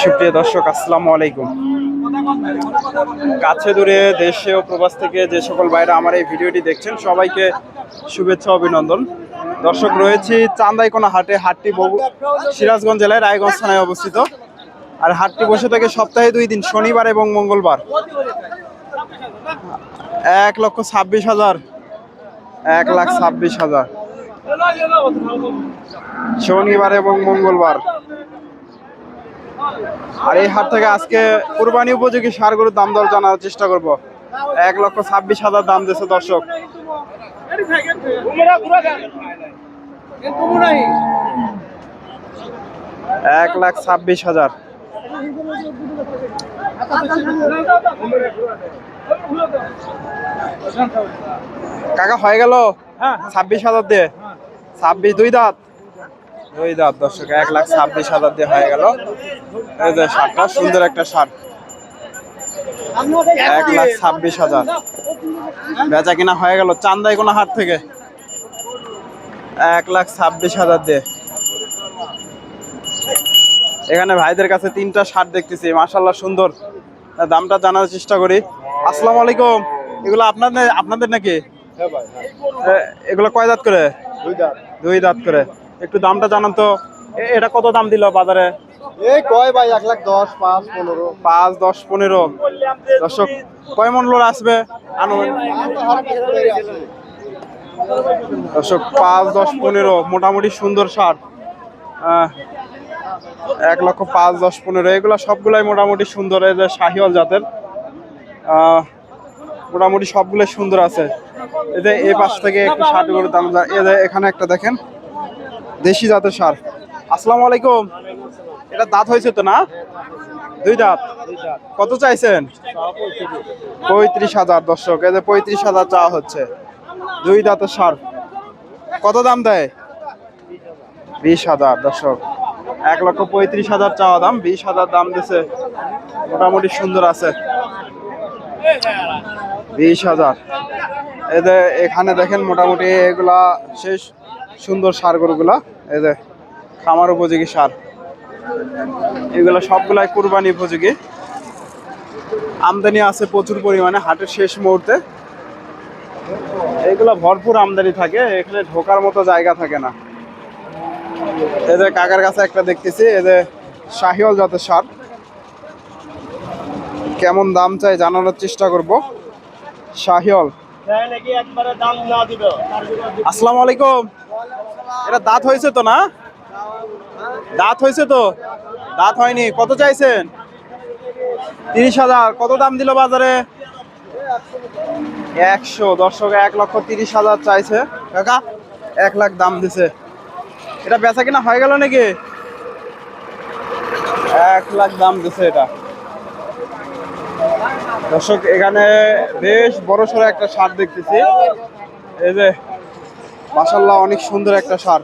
সুপ্রিয় দর্শক, আসসালামু আলাইকুম। কাছে দূরে দেশে ও প্রবাস থেকে যে সকল ভাইরা আমার এই ভিডিওটি দেখছেন, সবাইকে শুভেচ্ছা, অভিনন্দন। দর্শক, রয়েছি চান্দাইকোনা হাটে, হাটটি বহু সিরাজগঞ্জ জেলায় রায়গঞ্জ থানায় অবস্থিত। আর হাটটি বসে থাকে সপ্তাহে দুই দিন, শনিবার এবং মঙ্গলবার। এক লক্ষ ছাব্বিশ হাজার, এক লাখ ছাব্বিশ হাজার। শনিবার এবং মঙ্গলবার। আর এই হাট থেকে আজকে কুরবানি উপযোগী সার গরুর দাম দর জানার চেষ্টা করব। এক লক্ষ ছাব্বিশ হাজার দাম দিয়েছে দর্শক। এক লাখ ছাব্বিশ হাজার। কাকা হয়ে গেল? ছাব্বিশ হাজার দিয়ে? ছাব্বিশ দুই দাঁত? দুই দাঁত দর্শক এক লাখ ছাব্বিশ হাজার দিয়ে হয়ে গেল। এই যে সারটা সুন্দর একটা সার এক লাখ ছাব্বিশ হাজার। বেচা কিনা হয়ে গেল চান্দাই কোনো হাট থেকে। এক লাখ ছাব্বিশ হাজার দিয়ে। এখানে ভাইদের কাছে তিনটা শার্ট দেখতেছি মাশাল্লাহ সুন্দর। দামটা জানার চেষ্টা করি। আসসালামু আলাইকুম। এগুলো আপনাদের আপনাদের নাকি? এগুলো কয় দাঁত করে? দুই দাঁত করে। একটু দামটা জানান তো। এটা কত দাম দিল বাজারে? এই কয় ভাই এক লাখ দশ পাঁচ পনেরো। পাঁচ দশ পনেরো। দর্শক কয় মন লোড আসবে? আনুমানিক দর্শক পাঁচ দশ পনেরো মোটামুটি সুন্দর এক লক্ষ পাঁচ দশ পনেরো এগুলো সবগুলাই মোটামুটি সুন্দর এই যে শাহিওয়াল জাতের। আহ, মোটামুটি সবগুলোই সুন্দর আছে। এই যে এই পাশ থেকে একটু করে দাম যা- এই যে এখানে একটা দেখেন। দেশি জাতের সার। আসসালামু আলাইকুম। এটা দাঁত হয়েছে তো না? দুই দাঁত। কত চাইছেন? পঁয়ত্রিশ হাজার দর্শক যে পঁয়ত্রিশ হাজার চাওয়া হচ্ছে। দুই দাঁতের সার। কত দাম দেয়? বিশ হাজার দর্শক। এক লক্ষ পঁয়ত্রিশ হাজার চাওয়া দাম, বিশ হাজার দাম দিছে মোটামুটি সুন্দর আছে। বিশ হাজার। এদের এখানে দেখেন মোটামুটি এগুলা শেষ সুন্দর সার গরুগুলা, এই যে খামার উপযোগী সার। এগুলো সবগুলাই কুরবানি উপযোগী। আমদানি আছে প্রচুর পরিমাণে, হাটের শেষ মুহূর্তে। এগুলো ভরপুর আমদানি থাকে, এখানে ঢোকার মতো জায়গা থাকে না। এদের কাকার কাছে একটা দেখতেছি এদের শাহিওয়াল জাতের সার। কেমন দাম চাই জানানোর চেষ্টা করব। শাহিওয়াল। আসসালামু আলাইকুম। এটা দাঁত হয়েছে তো না? দাঁত হয়েছে তো? দাঁত হয়নি। কত চাইছেন? তিরিশ হাজার। কত দাম দিল বাজারে? একশো। দর্শক, এক লক্ষ তিরিশ হাজার চাইছে। কাকা, এক লাখ দাম দিছে। এটা বেচা কিনা হয়ে গেল নাকি? এক লাখ দাম দিছে এটা। দর্শক, এখানে বেশ বড় সড়ো একটা সার দেখতেছি। এই যে মাসাল্লাহ অনেক সুন্দর একটা সার।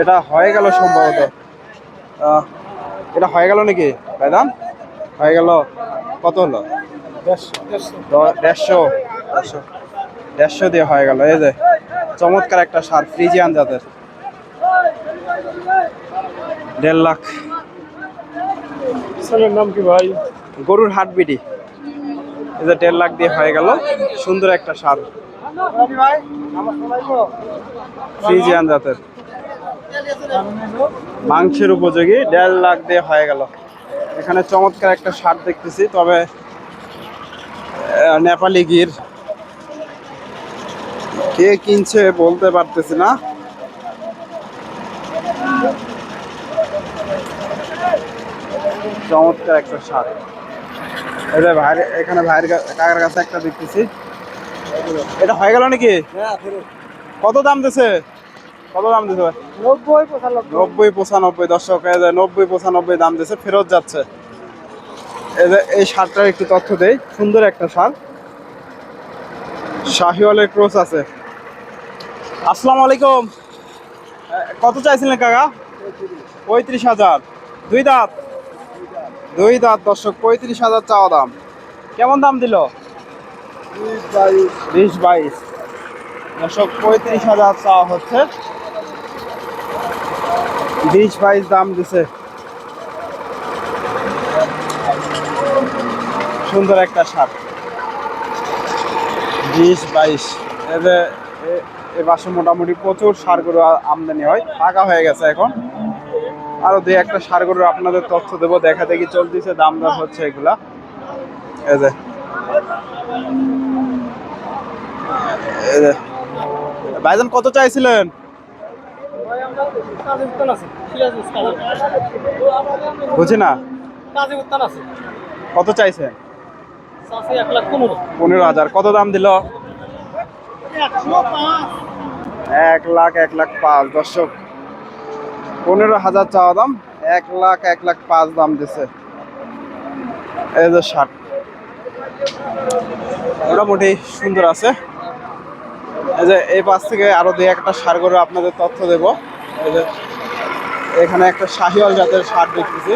এটা হয়ে গেল সম্ভবত। এটা হয়ে গেল নাকি ভাইদান হয়ে গেল। কত হলো? দেড়শো। দেড়শো। দেড়শো দিয়ে হয়ে গেল। এই যে, চমৎকার একটা সার, ফ্রিজিয়ান জাতের। দেড় লাখ নাম কি ভাই? গরুর হাট বিডি। এই যে দেড় লাখ দিয়ে হয়ে গেল। সুন্দর একটা সার। ফ্রিজিয়ান জাতের। মাংসের উপযোগী। দেড় লাখ দিয়ে হয়ে গেল। এখানে চমৎকার একটা সার দেখতেছি। তবে নেপালি গির। কে কিনছে বলতে পারতেছি না। চমৎকার একটা সার এটা ভাইয়ের এখানে ভাইয়ের কাকার কাছে একটা দেখতেছি। এটা হয়ে গেল নাকি? কত দাম দিছে? কত দাম দিছে নব্বই পঁচানব্বই। নব্বই পঁচানব্বই দর্শক নব্বই পঁচানব্বই দাম দিছে ফেরত যাচ্ছে। এই সারটার একটু তথ্য দেই সুন্দর একটা সার শাহিওয়ালের ক্রোস আছে। আসসালামু আলাইকুম। কত চাইছিলেন কাকা? পঁয়ত্রিশ হাজার। দুই দাঁত? দুই দাঁত, দর্শক, পঁয়ত্রিশ হাজার চাওয়া দাম। কেমন দাম দিল? বিশ বাইশ। দর্শক, পঁয়ত্রিশ হাজার চাওয়া হচ্ছে। বিশ বাইশ দাম দিছে। সুন্দর একটা শার্ট। বিশ বাইশ। এদের এ- পাশে মোটামুটি প্রচুর সারগুলো আমদানি হয়। ফাঁকা হয়ে গেছে এখন। আরও দুই একটা সারগুলো আপনাদের তথ্য দেবো, দেখা দেখি চলতেছে, দাম দাম হচ্ছে এগুলা। এই যে। ভাইজান, কত চাইছিলেন? বুঝি না। কত চাইছেন? পনেরো হাজার। কত দাম দিল? এক লাখ এক লাখ পাঁচ, দর্শক। পনেরো হাজার চাওয়া দাম, এক লাখ এক লাখ পাঁচ দাম দিছে। এই যে ষাট মোটামুটি সুন্দর আছে। এই যে এই পাশ থেকে আরও দুই একটা সার করে আপনাদের তথ্য দেব। এই যে এখানে একটা শাহিওয়াল জাতের সার দেখতেছি।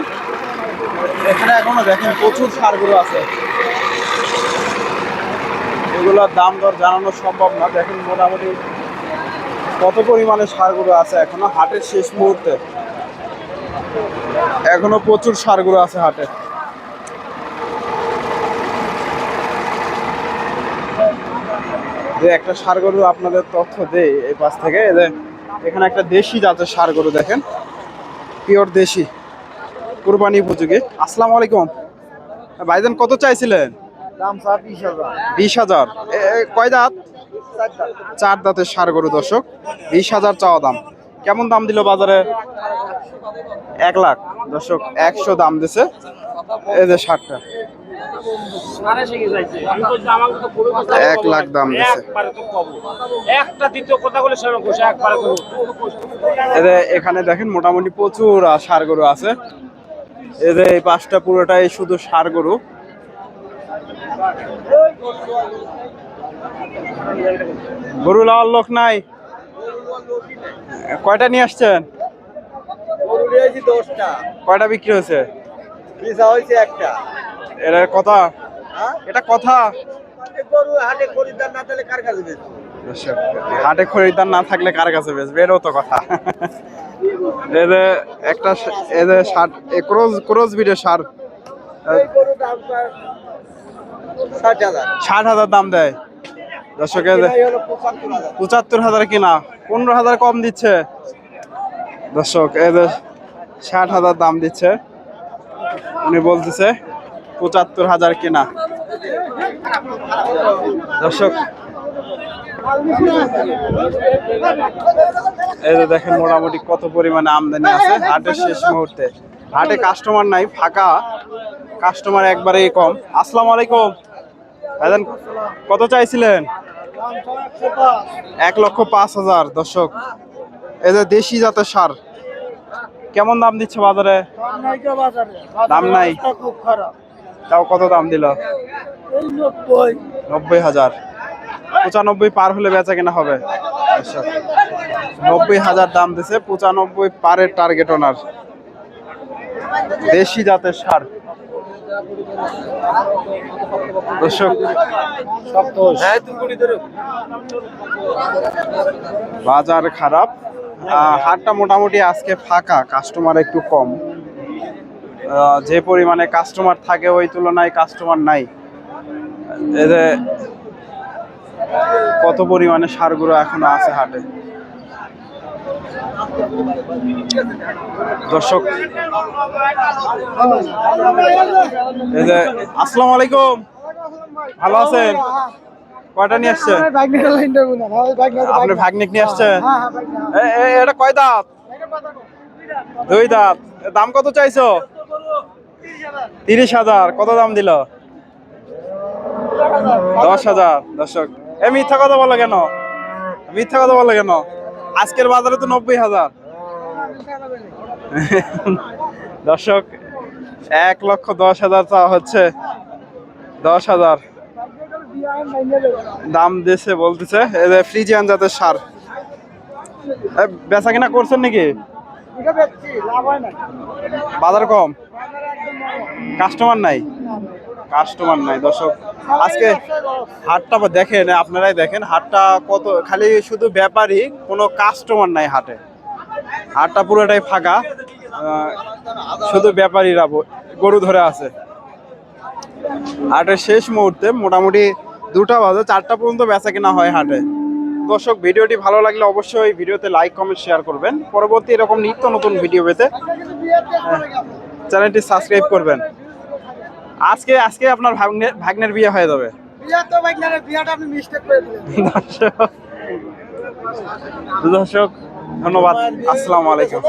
এখানে এখনও দেখেন প্রচুর সারগুলো আছে। এগুলোর দাম দর জানানো সম্ভব না। দেখেন মোটামুটি কত পরিমাণে সারগুলো আছে এখনও? হাটের শেষ মুহূর্তে। এখনও প্রচুর সারগুলো আছে হাটে। যে একটা সার গরু আপনাদের তথ্য দেই এই পাশ থেকে এখানে একটা দেশি জাতের সার গরু দেখেন। পিওর দেশি। কুরবানি উপযোগী। আসসালামু আলাইকুম। ভাইজান কত চাইছিলেন? দাম চা বিশ হাজার। বিশ হাজার। কয় দাঁত? চার দাঁতের সার গরু দর্শক। বিশ হাজার চাওয়া দাম। কেমন দাম দিল বাজারে? এক লাখ। দর্শক একশো দাম দিছে এই যে সারটা। এক লাখ দাম দিছে। এখানে দেখেন মোটামুটি প্রচুর ষাঁড় গরু আছে। যে এই পাঁচটা পুরোটাই শুধু ষাঁড় গরু। গরু লাওয়ার লোক নাই। কয়টা নিয়ে আসছেন? কয়টা বিক্রি হয়েছে? একটা। এটা কথা? হ্যাঁ? এটা কথা? হাটে খরিদ্দার না দর্শক, হাটে খরিদ্দার না থাকলে কার কাছে বেচবে? এটাও তো কথা। যে একটা যে ষাট ক্রোজ ক্রোজ বিডের সার। ষাট হাজার দাম দেয়। দর্শক এই যে এই হলো পঁচাত্তর হাজার কিনা, পনেরো হাজার কম দিচ্ছে। দর্শক এদের ষাট হাজার দাম দিচ্ছে। উনি বলতেছে পঁচাত্তর হাজার কিনা। দর্শক, এই যে দেখেন মোটামুটি কত পরিমাণে আমদানি আছে হাটের শেষ মুহূর্তে। হাটে কাস্টমার নাই, ফাঁকা। কাস্টমার একবারেই কম। আসসালামু আলাইকুম। ভাইজান, কত চাইছিলেন? এক লক্ষ পাঁচ হাজার, দর্শক। এই যে দেশি জাতের সার, কেমন দাম দিচ্ছে বাজারে? দাম নাই। তাও কত দাম দিল? নব্বই হাজার। পঁচানব্বই পার হলে বেচা কেনা হবে। দর্শক নব্বই হাজার দাম দিছে, পঁচানব্বই পারের টার্গেট ওনার দেশি জাতের সার। বাজার খারাপ হাটটা মোটামুটি আজকে ফাঁকা কাস্টমার একটু কম। যে পরিমাণে কাস্টমার থাকে ওই তুলনায় কাস্টমার নাই। কত পরিমাণে সারগুলো এখনও আছে হাটে? দর্শক এই যে আসসালামু আলাইকুম। ভালো আছেন? কয়টা নিয়ে আসছেন? আপনি ভাগ্নিক নিয়ে আসছেন? এ- এ- এটা কয় দাঁত? দুই দাঁত। দাম কত চাইছো? তিরিশ হাজার। কত দাম দিল? দশ হাজার। দর্শক এ মিথ্যা কথা বলো কেন? মিথ্যা কথা বলো কেন? আজকের বাজারে তো নব্বই হাজার। দর্শক এক লক্ষ দশ হাজার চাওয়া হচ্ছে। দশ হাজার। দাম দিছে বলতেছে ফ্রিজিয়ান জাতের সার। বেচা কিনা করছেন নাকি? বাজার কম? কাস্টমার নাই? কাস্টমার নাই। দর্শক, আজকে হাটটা দেখেন, আপনারাই দেখেন, হাটটা কত, খালি শুধু ব্যাপারই কোনো কাস্টমার নাই হাটে। হাটটা পুরোটাই ফাঁকা। শুধু ব্যাপারীরা গরু ধরে আছে। হাটের শেষ মুহূর্তে মোটামুটি দুটা বাজে, চারটা পর্যন্ত বেচা কেনা হয় হাটে। দর্শক, ভিডিওটি ভালো লাগলে অবশ্যই ভিডিওতে লাইক কমেন্ট শেয়ার করবেন। পরবর্তী এরকম নিত্য নতুন ভিডিও পেতে চ্যানেলটি সাবস্ক্রাইব করবেন। আজকে আজকে আপনার ভাগ্নের ভাগ্নের বিয়ে হয়ে যাবে। দর্শক ধন্যবাদ। আসসালামু আলাইকুম।